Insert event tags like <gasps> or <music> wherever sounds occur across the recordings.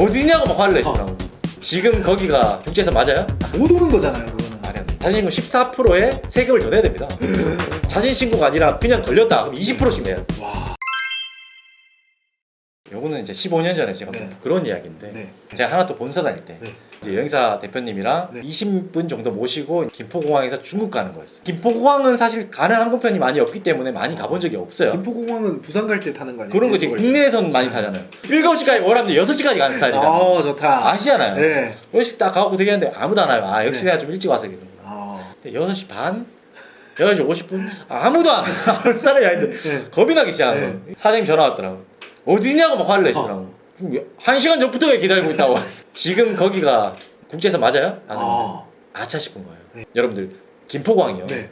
어디냐고 막 화를 내시더라고. 지금 거기가 국제선 맞아요? 못 오는 거잖아요, 그거는. 말이 안 돼. 자신신고 14%에 세금을 더 내야 됩니다. <gasps> 자진신고가 아니라 그냥 걸렸다. 그럼 20%씩 내야 돼. 와. 요거는 이제 15년 전에 제가 네. 그런 이야기인데 네. 제가 하나 또 본사 다닐 때 네. 이제 여행사 대표님이랑 네. 20분 정도 모시고 김포공항에서 중국 가는 거였어요. 김포공항은 사실 가는 항공편이 많이 없기 때문에 많이 가본 적이 없어요. 김포공항은 부산 갈 때 타는 거 아니에요? 그런 거지 국내에선 많이 타잖아요. 7시까지 오라면 6시까지 가는 때. 스타일이잖아요. 아, 좋다. 아시잖아요. 네. 6시 딱 가고 되겠는데 아무도 안 와요. 아 역시 네. 내가 좀 일찍 와서. 아. 근데 6시 반? 6시 50분? 아무도 안 와. 아무 <laughs> 사람이 아닌데 네. 겁이 나기 시작한 네. 거예요. 사장님 전화 왔더라고. 어디냐고 막 화를 내시더라고. 그럼 한 시간 전부터 왜 기다리고 있다고. <laughs> 지금 거기가 국제선 맞아요? 안 아. 아차 싶은 거예요. 네. 여러분들 김포공항이요. 네.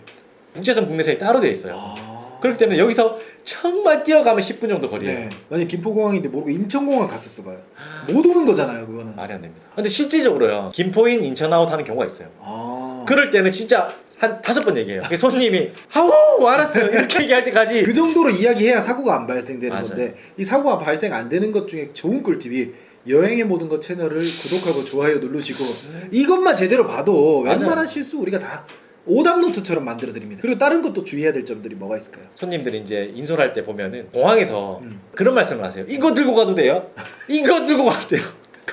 국제선 국내선이 따로 돼 있어요. 아. 그렇기 때문에 여기서 정말 뛰어가면 10분 정도 거리예요. 네. 만약 김포공항인데 모르고 인천공항 갔었어 봐요. 못 오는 거잖아요, 그거는. 말이 안 됩니다. 근데 실질적으로요. 김포인 인천아웃 하는 경우가 있어요. 아. 그럴 때는 진짜 한 다섯 번 얘기해요. 그 손님이 아우 알았어요 이렇게 얘기할 때까지 그 정도로 이야기해야 사고가 안 발생되는 맞아요. 건데 이 사고가 발생 안 되는 것 중에 좋은 꿀팁이 여행의 모든 것 채널을 구독하고 좋아요 누르시고 이것만 제대로 봐도 맞아요. 웬만한 실수 우리가 다 오답 노트처럼 만들어 드립니다. 그리고 다른 것도 주의해야 될 점들이 뭐가 있을까요? 손님들이 이제 인솔할 때 보면은 공항에서 음. 그런 말씀을 하세요. 이거 들고 가도 돼요? 이거 들고 가도 돼요?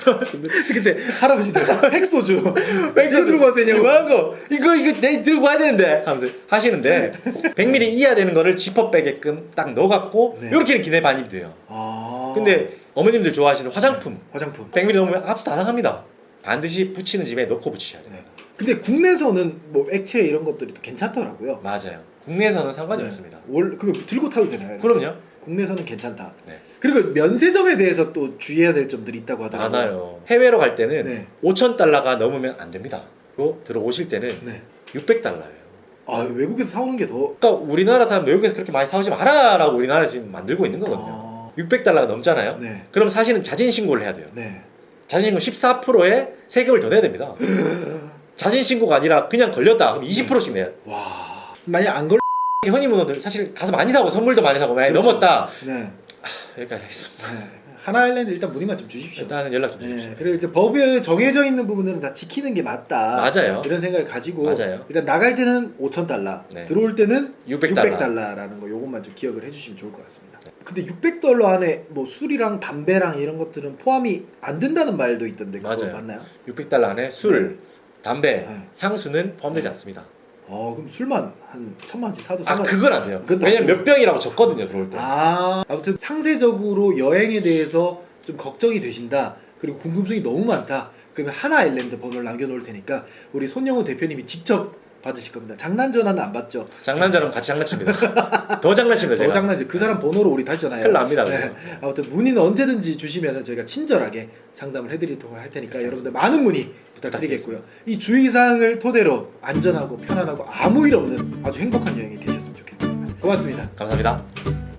<laughs> 근데 할아버지들 핵소주 <laughs> 백서 들고 가도 되냐고. 뭐 거? 이거 이거 내 들고 가야 되는데 하면서 하시는데 100ml 이하 되는 거를 지퍼 빼게끔 딱 넣어갖고 네. 이렇게는 기내 반입이 돼요. 아. 근데 어머님들 좋아하시는 화장품 화장품. 100ml 넣으면 합수 다 나갑니다. 반드시 붙이는 집에 넣고 붙이셔야 돼요. 네. 근데 국내에서는 뭐 액체 이런 것들이 또 괜찮더라고요. 맞아요. 국내에서는 상관이 네. 없습니다. 월 그거 들고 타도 되나요? 그럼요. 국내에서는 괜찮다. 네. 그리고 면세점에 대해서 또 주의해야 될 점들이 있다고 하더라고요. 많아요. 해외로 갈 때는 네. 5천 달러가 넘으면 안 됩니다. 그리고 들어오실 때는 네. 600달러예요. 아 외국에서 사오는 게 더. 그러니까 우리나라 사람 외국에서 그렇게 많이 사오지 마라라고 우리나라 지금 만들고 있는 거거든요. 아. 600달러가 넘잖아요. 네. 그럼 사실은 자진 신고를 해야 돼요. 네. 자진 신고 14%에 세금을 더 내야 됩니다. <laughs> 자진 신고가 아니라 그냥 걸렸다. 그럼 20%씩 내야 돼. 와. 만약 안 걸. <laughs> 허니문어들 사실 가서 많이 사고 선물도 많이 사고 많이 그렇죠. 넘었다. 네. 여기까지 하겠습니다. 네. 하나 아일랜드 일단 문의만 좀 주십시오. 일단은 연락 좀 주십시오. 네. 그리고 이제 법에 정해져 있는 부분들은 다 지키는 게 맞다. 맞아요. 이런 생각을 가지고 맞아요. 일단 나갈 때는 5천 달러, 네. 들어올 때는 600달러. 600달러라는 거 요것만 좀 기억을 해주시면 좋을 것 같습니다. 근데 600달러 안에 뭐 술이랑 담배랑 이런 것들은 포함이 안 된다는 말도 있던데 그거 맞아요. 맞나요? 600달러 안에 술, 담배, 네. 향수는 포함되지 않습니다. 어 그럼 술만 한 천만 원씩 사도 아 상관. 그건 안 돼요. 그건 왜냐면 안몇 병이라고 적거든요 들어올 때. 아 아무튼 상세적으로 여행에 대해서 좀 걱정이 되신다. 그리고 궁금증이 너무 많다. 그러면 하나 아일랜드 번호를 남겨놓을 테니까 우리 손영호 대표님이 직접 받으실 겁니다. 장난 전화는 안 받죠. 장난처럼 같이 장난칩니다. <laughs> 더 장난칩니다 더 제가. 장난이죠. 그 사람 번호로 우리 다시 전화해요. 큰일 납니다. 네. 그거. 아무튼 문의는 언제든지 주시면 저희가 친절하게 상담을 해드리도록 할 테니까 여러분들 많은 문의 부탁드리겠고요. 이 주의사항을 토대로 안전하고 편안하고 아무 일 없는 아주 행복한 여행이 되셨으면 좋겠습니다. 고맙습니다. 감사합니다.